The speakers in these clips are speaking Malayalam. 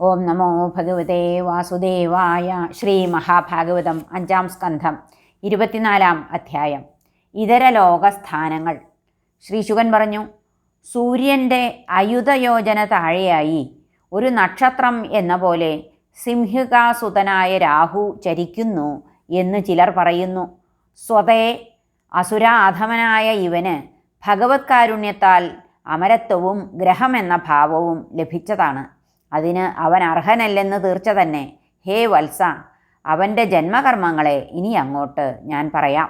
ഓം നമോ ഭഗവതേ വാസുദേവായ ശ്രീ മഹാഭാഗവതം അഞ്ചാം സ്കന്ധം ഇരുപത്തിനാലാം അധ്യായം. ഇതര ലോകസ്ഥാനങ്ങൾ. ശ്രീ ശുകൻ പറഞ്ഞു സൂര്യന്റെ അയുധയോജന താഴെയായി ഒരു നക്ഷത്രം എന്ന പോലെ സിംഹികാസുതനായ രാഹു ചരിക്കുന്നു എന്ന് ചിലർ പറയുന്നു. സ്വതേ അസുരാധമനായ ഇവന് ഭഗവത് കാരുണ്യത്താൽ അമരത്വവും ഗ്രഹമെന്ന ഭാവവും ലഭിച്ചതാണ്. അതിന് അവൻ അർഹനല്ലെന്ന് തീർച്ച തന്നെ. ഹേ വത്സ അവന്റെ ജന്മകർമ്മങ്ങളെ ഇനി അങ്ങോട്ട് ഞാൻ പറയാം.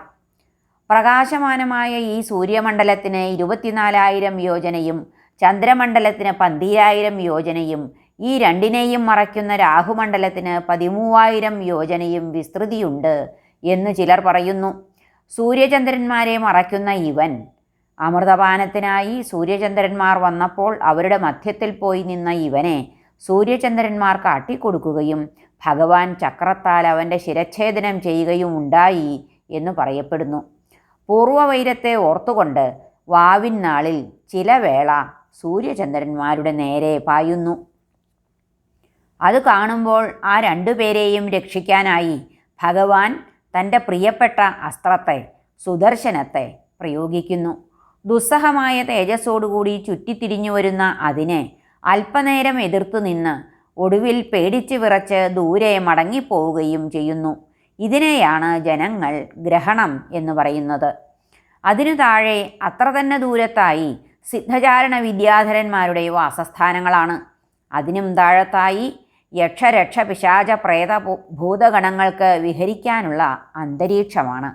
പ്രകാശമാനമായ ഈ സൂര്യമണ്ഡലത്തിന് ഇരുപത്തിനാലായിരം യോജനയും ചന്ദ്രമണ്ഡലത്തിന് പന്തിരായിരം യോജനയും ഈ രണ്ടിനെയും മറയ്ക്കുന്ന രാഹുമണ്ഡലത്തിന് പതിമൂവായിരം യോജനയും വിസ്തൃതിയുണ്ട് എന്ന് ചിലർ പറയുന്നു. സൂര്യചന്ദ്രന്മാരെ മറയ്ക്കുന്ന ഇവൻ. അമൃതപാനത്തിനായി സൂര്യചന്ദ്രന്മാർ വന്നപ്പോൾ അവരുടെ മധ്യത്തിൽ പോയി നിന്ന ഇവനെ സൂര്യചന്ദ്രന്മാർ കാട്ടിക്കൊടുക്കുകയും ഭഗവാൻ ചക്രത്താൽ അവന്റെ ശിരച്ഛേദനം ചെയ്യുകയും ഉണ്ടായി എന്ന് പറയപ്പെടുന്നു. പൂർവവൈരത്തെ ഓർത്തുകൊണ്ട് വാവിൻ നാളിൽ ചില വേള സൂര്യചന്ദ്രന്മാരുടെ നേരെ പായുന്നു. അത് കാണുമ്പോൾ ആ രണ്ടുപേരെയും രക്ഷിക്കാനായി ഭഗവാൻ തന്റെ പ്രിയപ്പെട്ട അസ്ത്രത്തെ സുദർശനത്തെ പ്രയോഗിക്കുന്നു. ദുസ്സഹമായ തേജസ്സോടുകൂടി ചുറ്റിത്തിരിഞ്ഞു വരുന്ന അതിനെ അല്പനേരം എതിർത്തു നിന്ന് ഒടുവിൽ പേടിച്ച് വിറച്ച് ദൂരെ മടങ്ങിപ്പോവുകയും ചെയ്യുന്നു. ഇതിനെയാണ് ജനങ്ങൾ ഗ്രഹണം എന്ന് പറയുന്നത്. അതിനു താഴെ അത്ര തന്നെ ദൂരത്തായി സിദ്ധചാരണ വിദ്യാധരന്മാരുടെ വാസസ്ഥാനങ്ങളാണ്. അതിനും താഴത്തായി യക്ഷരക്ഷ പിശാച പ്രേത ഭൂതഗണങ്ങൾക്ക് വിഹരിക്കാനുള്ള അന്തരീക്ഷമാണ്.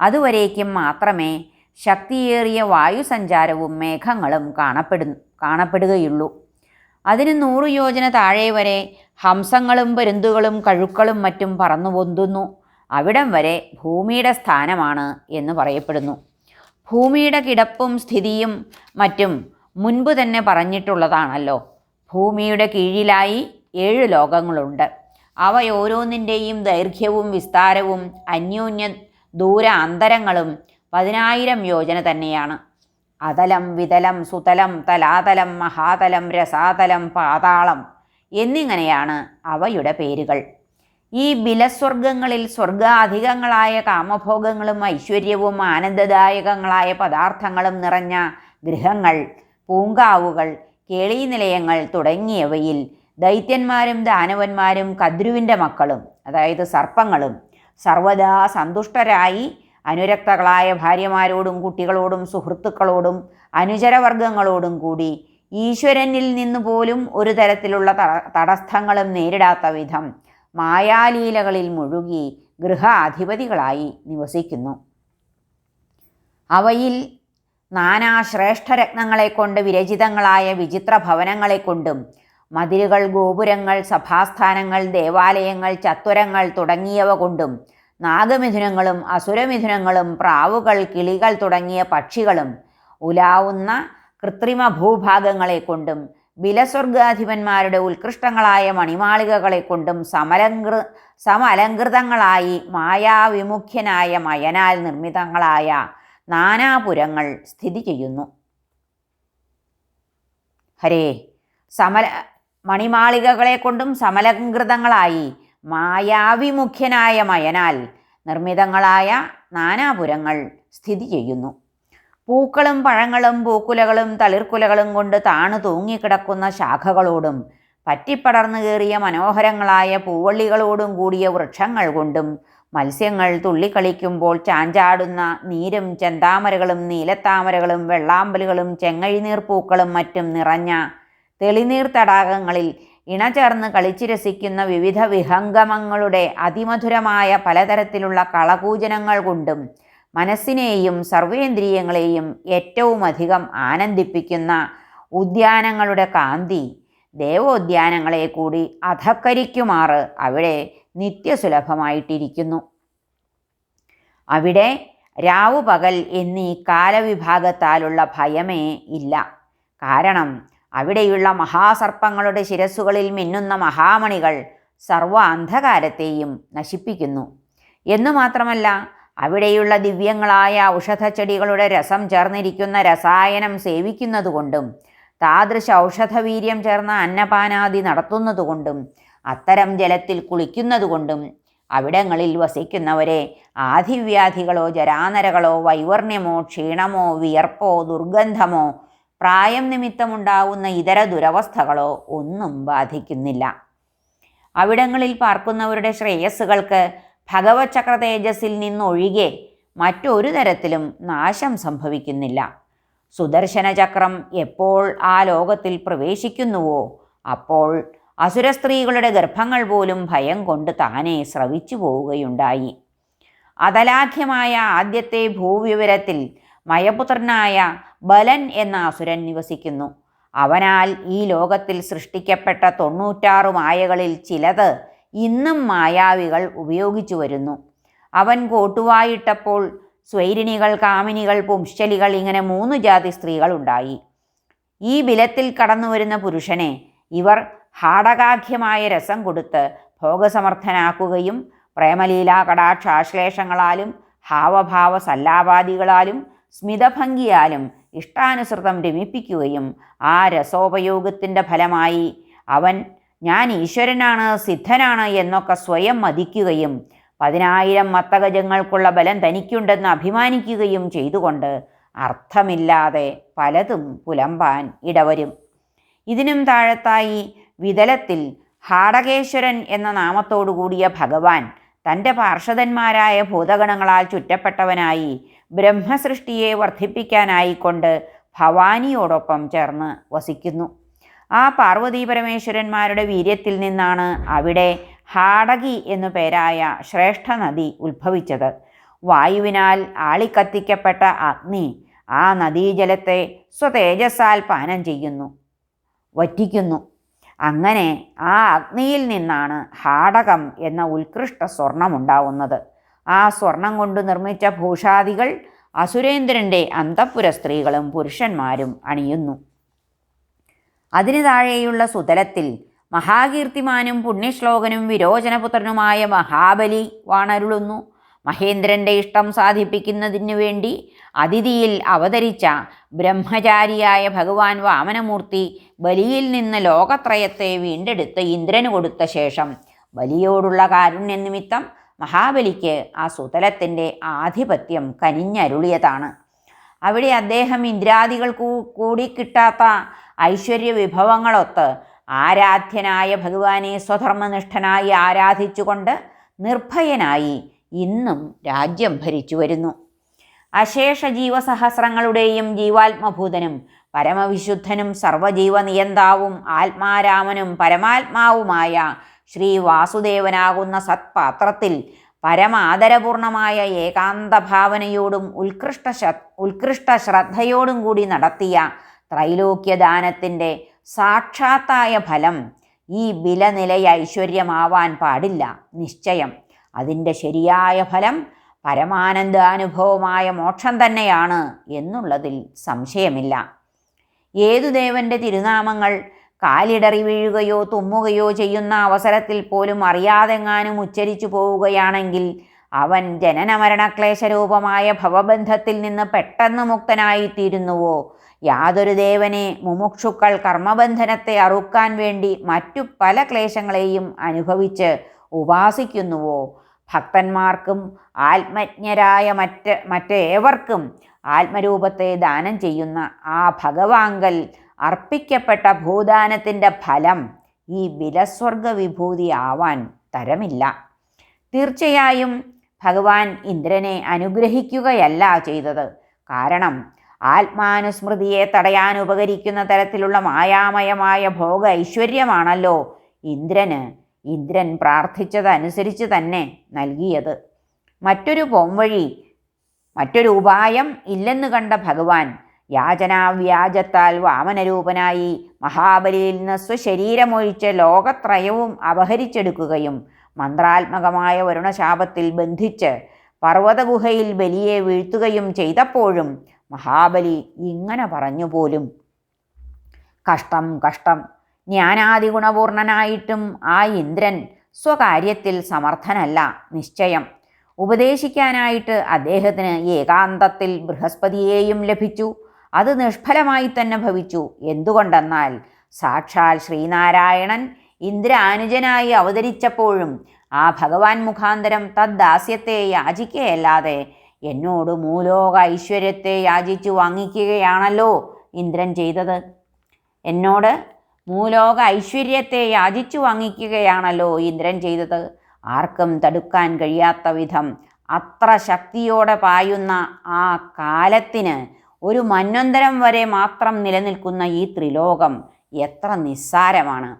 അതുവരേക്കും മാത്രമേ ശക്തിയേറിയ വായുസഞ്ചാരവും മേഘങ്ങളും കാണപ്പെടുന്നു കാണപ്പെടുകയുള്ളൂ. അതിന് നൂറ് യോജന താഴെ വരെ ഹംസങ്ങളും പരുന്തുകളും കഴുക്കളും മറ്റും പറന്നു പൊന്തുന്നു. അവിടം വരെ ഭൂമിയുടെ സ്ഥാനമാണ് എന്ന് പറയപ്പെടുന്നു. ഭൂമിയുടെ കിടപ്പും സ്ഥിതിയും മറ്റും മുൻപ് തന്നെ പറഞ്ഞിട്ടുള്ളതാണല്ലോ. ഭൂമിയുടെ കീഴിലായി ഏഴ് ലോകങ്ങളുണ്ട്. അവയോരോന്നിന്റെയും ദൈർഘ്യവും വിസ്താരവും അന്യോന്യ ദൂര അന്തരങ്ങളും പതിനായിരം യോജന തന്നെയാണ്. അതലം വിതലം സുതലം തലാതലം മഹാതലം രസാതലം പാതാളം എന്നിങ്ങനെയാണ് അവയുടെ പേരുകൾ. ഈ ബിലസ്വർഗങ്ങളിൽ സ്വർഗാധികങ്ങളായ കാമഭോഗങ്ങളും ഐശ്വര്യവും ആനന്ദദായകങ്ങളായ പദാർത്ഥങ്ങളും നിറഞ്ഞ ഗൃഹങ്ങൾ പൂങ്കാവുകൾ കേളീനിലയങ്ങൾ തുടങ്ങിയവയിൽ ദൈത്യന്മാരും ദാനവന്മാരും കദ്രുവിന്റെ മക്കളും അതായത് സർപ്പങ്ങളും സർവദാ സന്തുഷ്ടരായി അനുരക്തകളായ ഭാര്യമാരോടും കുട്ടികളോടും സുഹൃത്തുക്കളോടും അനുചരവർഗങ്ങളോടും കൂടി ഈശ്വരനിൽ നിന്ന് പോലും ഒരു തരത്തിലുള്ള തടസ്സങ്ങളും നേരിടാത്ത വിധം മായാലീലകളിൽ മുഴുകി ഗൃഹാധിപതികളായി നിവസിക്കുന്നു. അവയിൽ നാനാ കൊണ്ട് വിരചിതങ്ങളായ വിചിത്ര ഭവനങ്ങളെ കൊണ്ടും മതിലുകൾ ഗോപുരങ്ങൾ സഭാസ്ഥാനങ്ങൾ ദേവാലയങ്ങൾ ചത്വരങ്ങൾ തുടങ്ങിയവ കൊണ്ടും നാഗമിഥുനങ്ങളും അസുരമിഥുനങ്ങളും പ്രാവുകൾ കിളികൾ തുടങ്ങിയ പക്ഷികളും ഉലാവുന്ന കൃത്രിമ ഭൂഭാഗങ്ങളെ കൊണ്ടും ബിലസ്വർഗാധിപന്മാരുടെ ഉത്കൃഷ്ടങ്ങളായ മണിമാളികകളെ കൊണ്ടും സമലങ്കൃ സമലങ്കൃതങ്ങളായി മായാവിമുഖ്യനായ മയനാൽ നിർമ്മിതങ്ങളായ നാനാപുരങ്ങൾ സ്ഥിതി ചെയ്യുന്നു. ഹരേ സമല മണിമാളികകളെ കൊണ്ടും സമലങ്കൃതങ്ങളായി മായാവിമുഖ്യനായ മയനാൽ നിർമ്മിതങ്ങളായ നാനാപുരങ്ങൾ സ്ഥിതി ചെയ്യുന്നു. പൂക്കളും പഴങ്ങളും പൂക്കുലകളും തളിർക്കുലകളും കൊണ്ട് താണു തൂങ്ങിക്കിടക്കുന്ന ശാഖകളോടും പറ്റിപ്പടർന്നു കയറിയ മനോഹരങ്ങളായ പൂവള്ളികളോടും കൂടിയ വൃക്ഷങ്ങൾ കൊണ്ടും മത്സ്യങ്ങൾ തുള്ളിക്കളിക്കുമ്പോൾ ചാഞ്ചാടുന്ന നീരും ചെന്താമരകളും നീലത്താമരകളും വെള്ളാമ്പലുകളും ചെങ്ങഴിനീർ പൂക്കളും മറ്റും നിറഞ്ഞ തെളിനീർ തടാകങ്ങളിൽ ഇണചേർന്ന് കളിച്ചു രസിക്കുന്ന വിവിധ വിഹംഗമങ്ങളുടെ അതിമധുരമായ പലതരത്തിലുള്ള കളകൂജനങ്ങൾ കൊണ്ടും മനസ്സിനെയും സർവേന്ദ്രിയങ്ങളെയും ഏറ്റവും അധികം ആനന്ദിപ്പിക്കുന്ന ഉദ്യാനങ്ങളുടെ കാന്തി ദേവോദ്യാനങ്ങളെ കൂടി അധക്കരിക്കുമാറ് അവിടെ നിത്യസുലഭമായിട്ടിരിക്കുന്നു. അവിടെ രാവു പകൽ എന്നീ കാലവിഭാഗത്താലുള്ള ഭയമേ ഇല്ല. കാരണം അവിടെയുള്ള മഹാസർപ്പങ്ങളുടെ ശിരസ്സുകളിൽ മിന്നുന്ന മഹാമണികൾ സർവ അന്ധകാരത്തെയും നശിപ്പിക്കുന്നു. എന്നു മാത്രമല്ല അവിടെയുള്ള ദിവ്യങ്ങളായ ഔഷധച്ചെടികളുടെ രസം ചേർന്നിരിക്കുന്ന രസായനം സേവിക്കുന്നതുകൊണ്ടും താദൃശ ഔഷധവീര്യം ചേർന്ന അന്നപാനാദി നടത്തുന്നതുകൊണ്ടും അത്തരം ജലത്തിൽ കുളിക്കുന്നതുകൊണ്ടും അവിടങ്ങളിൽ വസിക്കുന്നവരെ ആധിവ്യാധികളോ ജരാനരകളോ വൈവർണ്യമോ ക്ഷീണമോ വിയർപ്പോ ദുർഗന്ധമോ പ്രായം നിമിത്തമുണ്ടാവുന്ന ഇതര ദുരവസ്ഥകളോ ഒന്നും ബാധിക്കുന്നില്ല. അവിടങ്ങളിൽ പാർക്കുന്നവരുടെ ശ്രേയസ്സുകൾക്ക് ഭഗവത് ചക്ര തേജസ്സിൽ നിന്നൊഴികെ മറ്റൊരു തരത്തിലും നാശം സംഭവിക്കുന്നില്ല. സുദർശന ചക്രം എപ്പോൾ ആ ലോകത്തിൽ പ്രവേശിക്കുന്നുവോ അപ്പോൾ അസുര സ്ത്രീകളുടെ ഗർഭങ്ങൾ പോലും ഭയം കൊണ്ട് താനെ സ്രവിച്ചു പോവുകയുണ്ടായി. അതലാഖ്യമായ ആദ്യത്തെ ഭൂവിവരത്തിൽ മയപുത്രനായ ബലൻ എന്ന അസുരൻ നിവസിക്കുന്നു. അവനാൽ ഈ ലോകത്തിൽ സൃഷ്ടിക്കപ്പെട്ട തൊണ്ണൂറ്റാറ് മായകളിൽ ചിലത് ഇന്നും മായാവികൾ ഉപയോഗിച്ചു വരുന്നു. അവൻ കോട്ടുവായിട്ടപ്പോൾ സ്വൈരിണികൾ കാമിനികൾ പുംശലികൾ ഇങ്ങനെ മൂന്ന് ജാതി സ്ത്രീകൾ ഉണ്ടായി. ഈ ബിലത്തിൽ കടന്നു വരുന്ന പുരുഷനെ ഇവർ ഹാടകാഖ്യമായ രസം കൊടുത്ത് ഭോഗസമർത്ഥനാക്കുകയും പ്രേമലീലാ കടാക്ഷാശ്ലേഷങ്ങളാലും ഹാവഭാവ സല്ലാപാദികളാലും സ്മിതഭംഗിയാലും ഇഷ്ടാനുസൃതം രമിപ്പിക്കുകയും ആ രസോപയോഗത്തിന്റെ ഫലമായി അവൻ ഞാൻ ഈശ്വരനാണ് സിദ്ധനാണ് എന്നൊക്കെ സ്വയം മതിക്കുകയും പതിനായിരം മത്തഗജങ്ങൾക്കുള്ള ബലം തനിക്കുണ്ടെന്ന് അഭിമാനിക്കുകയും ചെയ്തുകൊണ്ട് അർത്ഥമില്ലാതെ പലതും പുലമ്പാൻ ഇടവരും. ഇതിനും താഴത്തായി വിതലത്തിൽ ഹാടകേശ്വരൻ എന്ന നാമത്തോടു കൂടിയ ഭഗവാൻ തന്റെ പാർഷദന്മാരായ ഭൂതഗണങ്ങളാൽ ചുറ്റപ്പെട്ടവനായി ബ്രഹ്മസൃഷ്ടിയെ വർദ്ധിപ്പിക്കാനായിക്കൊണ്ട് ഭവാനിയോടൊപ്പം ചേർന്ന് വസിക്കുന്നു. ആ പാർവതീ പരമേശ്വരന്മാരുടെ വീര്യത്തിൽ നിന്നാണ് അവിടെ ഹാടകി എന്നു പേരായ ശ്രേഷ്ഠ നദി ഉത്ഭവിച്ചത്. വായുവിനാൽ ആളിക്കത്തിക്കപ്പെട്ട അഗ്നി ആ നദീജലത്തെ സ്വതേജസ്സാൽ പാനം ചെയ്യുന്നു വറ്റിക്കുന്നു. അങ്ങനെ ആ അഗ്നിയിൽ നിന്നാണ് ഹാടകം എന്ന ഉത്കൃഷ്ട സ്വർണമുണ്ടാവുന്നത് ആ സ്വർണം കൊണ്ട് നിർമ്മിച്ച ഭൂഷാദികൾ അസുരേന്ദ്രന്റെ അന്തഃപുര സ്ത്രീകളും പുരുഷന്മാരും അണിയുന്നു. അതിനു താഴെയുള്ള സുതലത്തിൽ മഹാകീർത്തിമാനും പുണ്യശ്ലോകനും വിരോചനപുത്രനുമായ മഹാബലി വാണരുളുന്നു. മഹേന്ദ്രന്റെ ഇഷ്ടം സാധിപ്പിക്കുന്നതിനു വേണ്ടി അതിഥിയിൽ അവതരിച്ച ബ്രഹ്മചാരിയായ ഭഗവാൻ വാമനമൂർത്തി ബലിയിൽ നിന്ന് ലോകത്രയത്തെ വീണ്ടെടുത്ത് ഇന്ദ്രന് കൊടുത്ത ശേഷം ബലിയോടുള്ള കാരുണ്യ നിമിത്തം മഹാബലിക്ക് ആ സുതലത്തിന്റെ ആധിപത്യം കനിഞ്ഞരുളിയതാണ്. അവിടെ അദ്ദേഹം ഇന്ദ്രാദികൾ കൂടി കിട്ടാത്ത ഐശ്വര്യ വിഭവങ്ങളൊത്ത് ആരാധ്യനായ ഭഗവാനെ സ്വധർമ്മനിഷ്ഠനായി ആരാധിച്ചുകൊണ്ട് നിർഭയനായി ഇന്നും രാജ്യം ഭരിച്ചു വരുന്നു. അശേഷ ജീവസഹസ്രങ്ങളുടെയും ജീവാത്മഭൂതനും പരമവിശുദ്ധനും സർവജീവനിയന്താവും ആത്മാരാമനും പരമാത്മാവുമായ ശ്രീ വാസുദേവനാകുന്ന സത്പാത്രത്തിൽ പരമാദരപൂർണമായ ഏകാന്ത ഭാവനയോടും ഉത്കൃഷ്ട ഉത്കൃഷ്ട ശ്രദ്ധയോടും കൂടി നടത്തിയ ത്രൈലോക്യദാനത്തിന്റെ സാക്ഷാത്തായ ഫലം ഈ വിലനിലയ ഐശ്വര്യമാവാൻ പാടില്ല നിശ്ചയം. അതിന്റെ ശരിയായ ഫലം പരമാനന്ദാനുഭവമായ മോക്ഷം തന്നെയാണ് എന്നുള്ളതിൽ സംശയമില്ല. ഏതു ദേവന്റെ തിരുനാമങ്ങൾ കാലിടറി വീഴുകയോ തുമ്മുകയോ ചെയ്യുന്ന അവസരത്തിൽ പോലും അറിയാതെങ്ങാനും ഉച്ചരിച്ചു പോവുകയാണെങ്കിൽ അവൻ ജനനമരണക്ലേശരൂപമായ ഭവബന്ധത്തിൽ നിന്ന് പെട്ടെന്ന് മുക്തനായിത്തീരുന്നുവോ? യാതൊരു ദേവനെ മുമുക്ഷുക്കൾ കർമ്മബന്ധനത്തെ അറുക്കാൻ വേണ്ടി മറ്റു പല ക്ലേശങ്ങളെയും അനുഭവിച്ച് ഉപാസിക്കുന്നുവോ? ഭക്തന്മാർക്കും ആത്മജ്ഞരായ മറ്റ് മറ്റേവർക്കും ആത്മരൂപത്തെ ദാനം ചെയ്യുന്ന ആ ഭഗവാങ്കൽ അർപ്പിക്കപ്പെട്ട ഭൂദാനത്തിന്റെ ഫലം ഈ വിലസ്വർഗ വിഭൂതി ആവാൻ തരമില്ല. തീർച്ചയായും ഭഗവാൻ ഇന്ദ്രനെ അനുഗ്രഹിക്കുകയല്ല ചെയ്തത്. കാരണം ആത്മാനുസ്മൃതിയെ തടയാൻ ഉപകരിക്കുന്ന തരത്തിലുള്ള മായാമയമായ ഭോഗ ഐശ്വര്യമാണല്ലോ ഇന്ദ്രന് ഇന്ദ്രൻ പ്രാർത്ഥിച്ചതനുസരിച്ച് തന്നെ നൽകിയത്. മറ്റൊരു പോംവഴി മറ്റൊരു ഉപായം ഇല്ലെന്ന് കണ്ട ഭഗവാൻ യാചനാവ്യാജത്താൽ വാമനരൂപനായി മഹാബലിയിൽ നിന്ന് സ്വശരീരമൊഴിച്ച് ലോകത്രയവും അപഹരിച്ചെടുക്കുകയും മന്ത്രാത്മകമായ വരുണശാപത്തിൽ ബന്ധിച്ച് പർവതഗുഹയിൽ ബലിയെ വീഴ്ത്തുകയും ചെയ്തപ്പോഴും മഹാബലി ഇങ്ങനെ പറഞ്ഞു പോലും കഷ്ടം കഷ്ടം. ജ്ഞാനാദി ഗുണപൂർണനായിട്ടും ആ ഇന്ദ്രൻ സ്വകാര്യത്തിൽ സമർത്ഥനല്ല നിശ്ചയം. ഉപദേശിക്കാനായിട്ട് അദ്ദേഹത്തിന് ഏകാന്തത്തിൽ ബൃഹസ്പതിയെയും ലഭിച്ചു. അത് നിഷ്ഫലമായി തന്നെ ഭവിച്ചു. എന്തുകൊണ്ടെന്നാൽ സാക്ഷാൽ ശ്രീനാരായണൻ ഇന്ദ്രാനുജനായി അവതരിച്ചപ്പോഴും ആ ഭഗവാൻ മുഖാന്തരം തദ്ദാസ്യത്തെ യാചിക്കുകയല്ലാതെ എന്നോട് മൂലോക ഐശ്വര്യത്തെ യാചിച്ചു വാങ്ങിക്കുകയാണല്ലോ ഇന്ദ്രൻ ചെയ്തത്. എന്നോട് മൂലോക ഐശ്വര്യത്തെ യാചിച്ചു വാങ്ങിക്കുകയാണല്ലോ ഇന്ദ്രൻ ചെയ്തത്. ആർക്കും തടുക്കാൻ കഴിയാത്ത വിധം അത്ര ശക്തിയോടെ പായുന്ന ആ കാലത്തിന് ഒരു മന്വന്തരം വരെ മാത്രം നിലനിൽക്കുന്ന ഈ ത്രിലോകം എത്ര നിസ്സാരമാണ്.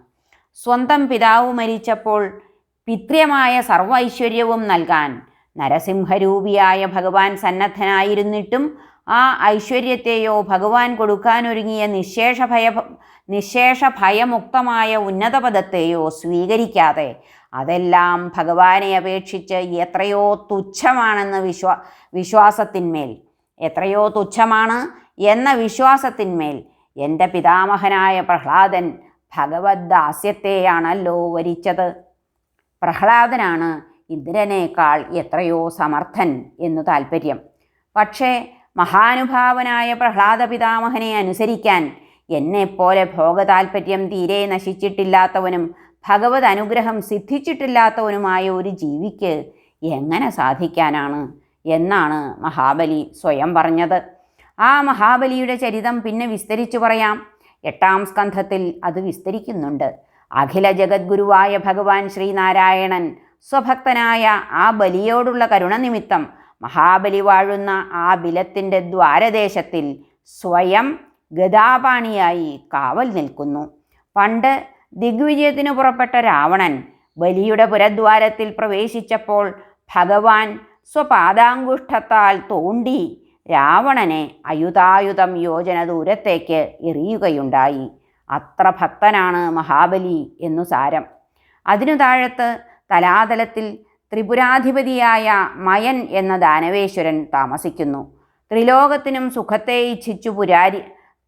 സ്വന്തം പിതാവ് മരിച്ചപ്പോൾ പിത്ര്യമായ സർവ ഐശ്വര്യവും നൽകാൻ നരസിംഹരൂപിയായ ഭഗവാൻ സന്നദ്ധനായിരുന്നിട്ടും ആ ഐശ്വര്യത്തെയോ ഭഗവാൻ കൊടുക്കാനൊരുങ്ങിയ നിശേഷ ഭയ നിശേഷ ഭയമുക്തമായ ഉന്നതപദത്തെയോ സ്വീകരിക്കാതെ അതെല്ലാം ഭഗവാനെ അപേക്ഷിച്ച് എത്രയോ തുച്ഛമാണെന്ന് വിശ്വാ വിശ്വാസത്തിന്മേൽ എത്രയോ തുച്ഛമാണ് എന്ന വിശ്വാസത്തിന്മേൽ എന്റെ പിതാമഹനായ പ്രഹ്ലാദൻ ഭഗവത് ദാസ്യത്തെയാണല്ലോ വരിച്ചത്. പ്രഹ്ലാദനാണ് ഇന്ദ്രനേക്കാൾ എത്രയോ സമർത്ഥൻ എന്നു താൽപ്പര്യം പക്ഷേ മഹാനുഭാവനായ പ്രഹ്ലാദ പിതാമഹനെ അനുസരിക്കാൻ എന്നെപ്പോലെ ഭോഗതാൽപര്യം തീരെ നശിച്ചിട്ടില്ലാത്തവനും ഭഗവത് അനുഗ്രഹം സിദ്ധിച്ചിട്ടില്ലാത്തവനുമായ ഒരു ജീവിക്ക് എങ്ങനെ സാധിക്കാനാണ്? എന്നാണ് മഹാബലി സ്വയം പറഞ്ഞത്. ആ മഹാബലിയുടെ ചരിതം പിന്നെ വിസ്തരിച്ചു പറയാം. എട്ടാം സ്കന്ധത്തിൽ അത് വിസ്തരിക്കുന്നുണ്ട്. അഖില ജഗദ്ഗുരുവായ ഭഗവാൻ ശ്രീനാരായണൻ സ്വഭക്തനായ ആ ബലിയോടുള്ള കരുണ നിമിത്തം മഹാബലി വാഴുന്ന ആ ബിലത്തിന്റെ ദ്വാരദേശത്തിൽ സ്വയം ഗതാപാണിയായി കാവൽ നിൽക്കുന്നു. പണ്ട് ദിഗ്വിജയത്തിന് പുറപ്പെട്ട രാവണൻ ബലിയുടെ പുരദ്വാരത്തിൽ പ്രവേശിച്ചപ്പോൾ ഭഗവാൻ സ്വപാദാങ്കുഷ്ഠത്താൽ തോണ്ടി രാവണനെ അയുതായുധം യോജന ദൂരത്തേക്ക് എറിയുകയുണ്ടായി. അത്ര ഭക്തനാണ് മഹാബലി എന്നു സാരം. അതിനു താഴത്ത് തലാതലത്തിൽ ത്രിപുരാധിപതിയായ മയൻ എന്ന ദാനവേശ്വരൻ താമസിക്കുന്നു. ത്രിലോകത്തിനും സുഖത്തെ ഇച്ഛിച്ചു പുരാരി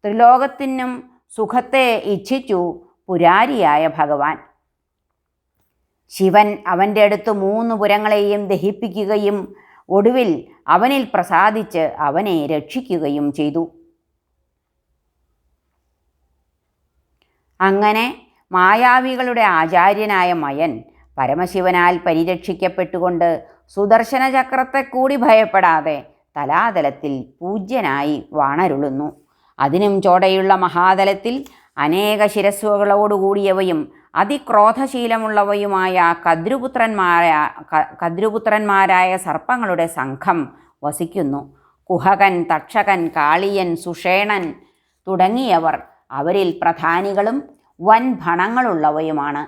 ത്രിലോകത്തിനും സുഖത്തെ ഇച്ഛിച്ചു പുരാരിയായ ഭഗവാൻ. ശിവൻ അവന്റെ അടുത്ത് മൂന്ന് പുരങ്ങളെയും ദഹിപ്പിക്കുകയും ഒടുവിൽ അവനിൽ പ്രസാദിച്ച് അവനെ രക്ഷിക്കുകയും ചെയ്തു. അങ്ങനെ മായാവികളുടെ ആചാര്യനായ മയൻ പരമശിവനാൽ പരിരക്ഷിക്കപ്പെട്ടുകൊണ്ട് സുദർശന ചക്രത്തെ കൂടി ഭയപ്പെടാതെ തലാതലത്തിൽ പൂജ്യനായി വാണരുളുന്നു. അതിനും ചോടയുള്ള മഹാതലത്തിൽ അനേക ശിരസ്സുകളോടുകൂടിയവയും അതിക്രോധശീലമുള്ളവയുമായ കദ്രുപുത്രന്മാരായ കദ്രുപുത്രന്മാരായ സർപ്പങ്ങളുടെ സംഘം വസിക്കുന്നു. കുഹകൻ തക്ഷകൻ കാളിയൻ സുഷേണൻ തുടങ്ങിയവർ അവരിൽ പ്രധാനികളും വൻ ഭണങ്ങളുള്ളവയുമാണ്.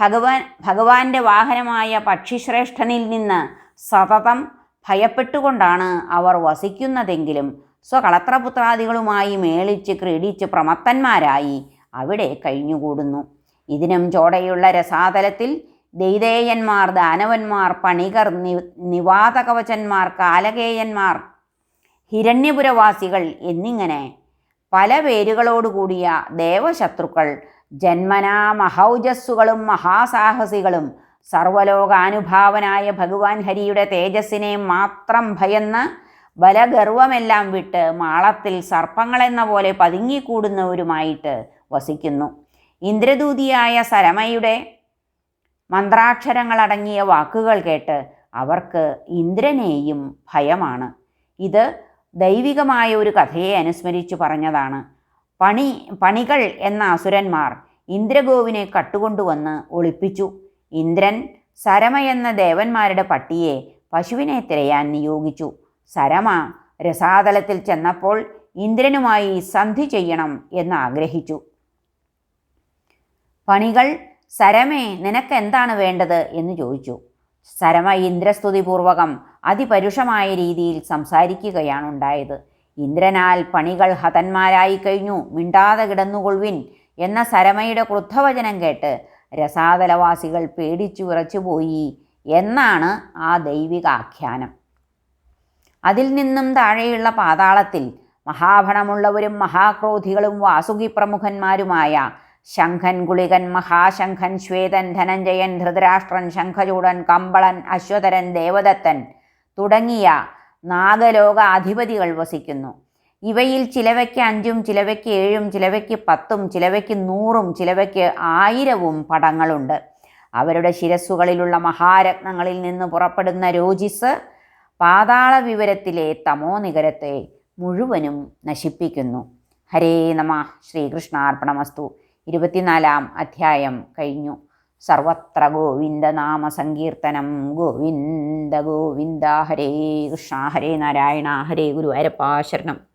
ഭഗവാൻ ഭഗവാന്റെ വാഹനമായ പക്ഷിശ്രേഷ്ഠനിൽ നിന്ന് സതതം ഭയപ്പെട്ടുകൊണ്ടാണ് അവർ വസിക്കുന്നതെങ്കിലും സ്വകളത്രപുത്രാദികളുമായി മേളിച്ച് ക്രീഡിച്ച് പ്രമത്തന്മാരായി അവിടെ കഴിഞ്ഞുകൂടുന്നു. ഇതിനും ചോടയുള്ള രസാതലത്തിൽ ദൈതേയന്മാർ ദാനവന്മാർ പണികർ നി നിവാതകവചന്മാർ കാലകേയന്മാർ ഹിരണ്യപുരവാസികൾ എന്നിങ്ങനെ പല പേരുകളോടുകൂടിയ ദേവശത്രുക്കൾ ജന്മനാ മഹൗജസ്സുകളും മഹാസാഹസികളും സർവലോകാനുഭാവനായ ഭഗവാൻ ഹരിയുടെ തേജസ്സിനെ മാത്രം ഭയന്ന് ബലഗർവമെല്ലാം വിട്ട് മാളത്തിൽ സർപ്പങ്ങളെന്ന പോലെ പതുങ്ങിക്കൂടുന്നവരുമായിട്ട് വസിക്കുന്നു. ഇന്ദ്രദൂതിയായ സരമയുടെ മന്ത്രാക്ഷരങ്ങളടങ്ങിയ വാക്കുകൾ കേട്ട് അവർക്ക് ഇന്ദ്രനെയും ഭയമാണ്. ഇത് ദൈവികമായ ഒരു കഥയെ അനുസ്മരിച്ചു പറഞ്ഞതാണ്. പണി പണികൾ എന്ന അസുരന്മാർ ഇന്ദ്രഗോവിനെ കട്ടുകൊണ്ടുവന്ന് ഒളിപ്പിച്ചു. ഇന്ദ്രൻ സരമ എന്ന ദേവന്മാരുടെ പട്ടിയെ പശുവിനെ തിരയാൻ നിയോഗിച്ചു. സരമ രസാതലത്തിൽ ചെന്നപ്പോൾ ഇന്ദ്രനുമായി സന്ധി ചെയ്യണം എന്ന് ആഗ്രഹിച്ചു പണികൾ സരമേ നിനക്ക് എന്താണ് വേണ്ടത്? എന്ന് ചോദിച്ചു. സരമ ഇന്ദ്രസ്തുതിപൂർവകം അതിപരുഷമായ രീതിയിൽ സംസാരിക്കുകയാണുണ്ടായത്. ഇന്ദ്രനാൽ പണികൾ ഹതന്മാരായി കഴിഞ്ഞു മിണ്ടാതെ കിടന്നുകൊള്ളുവിൻ എന്ന സരമയുടെ ക്രുദ്ധവചനം കേട്ട് രസാതലവാസികൾ പേടിച്ചു വിറച്ചുപോയി എന്നാണ് ആ ദൈവികാഖ്യാനം. അതിൽ നിന്നും താഴെയുള്ള പാതാളത്തിൽ മഹാഭണമുള്ളവരും മഹാക്രോധികളും വാസുകി പ്രമുഖന്മാരുമായ ശംഖൻ കുളികൻ മഹാശംഖൻ ശ്വേതൻ ധനഞ്ജയൻ ധൃതരാഷ്ട്രൻ ശംഖചൂടൻ കമ്പളൻ അശ്വതരൻ ദേവദത്തൻ തുടങ്ങിയ നാഗലോക അധിപതികൾ വസിക്കുന്നു. ഇവയിൽ ചിലവയ്ക്ക് അഞ്ചും ചിലവയ്ക്ക് ഏഴും ചിലവയ്ക്ക് പത്തും ചിലവയ്ക്ക് നൂറും ചിലവയ്ക്ക് ആയിരവും പടങ്ങളുണ്ട്. അവരുടെ ശിരസ്സുകളിലുള്ള മഹാരത്നങ്ങളിൽ നിന്ന് പുറപ്പെടുന്ന രോജിസ് പാതാള വിവരത്തിലെ തമോ തമോനികരത്തെ മുഴുവനും നശിപ്പിക്കുന്നു. ഹരേ നമ. ശ്രീകൃഷ്ണാർപ്പണമസ്തു. ഇരുപത്തിനാലാം അധ്യായം കഴിഞ്ഞു. സർവത്ര ഗോവിന്ദനാമ സങ്കീർത്തനം ഗോവിന്ദ ഗോവിന്ദ ഹരേ കൃഷ്ണ ഹരേ നാരായണ ഹരേ ഗുരുവായൂരപ്പ ശരണം.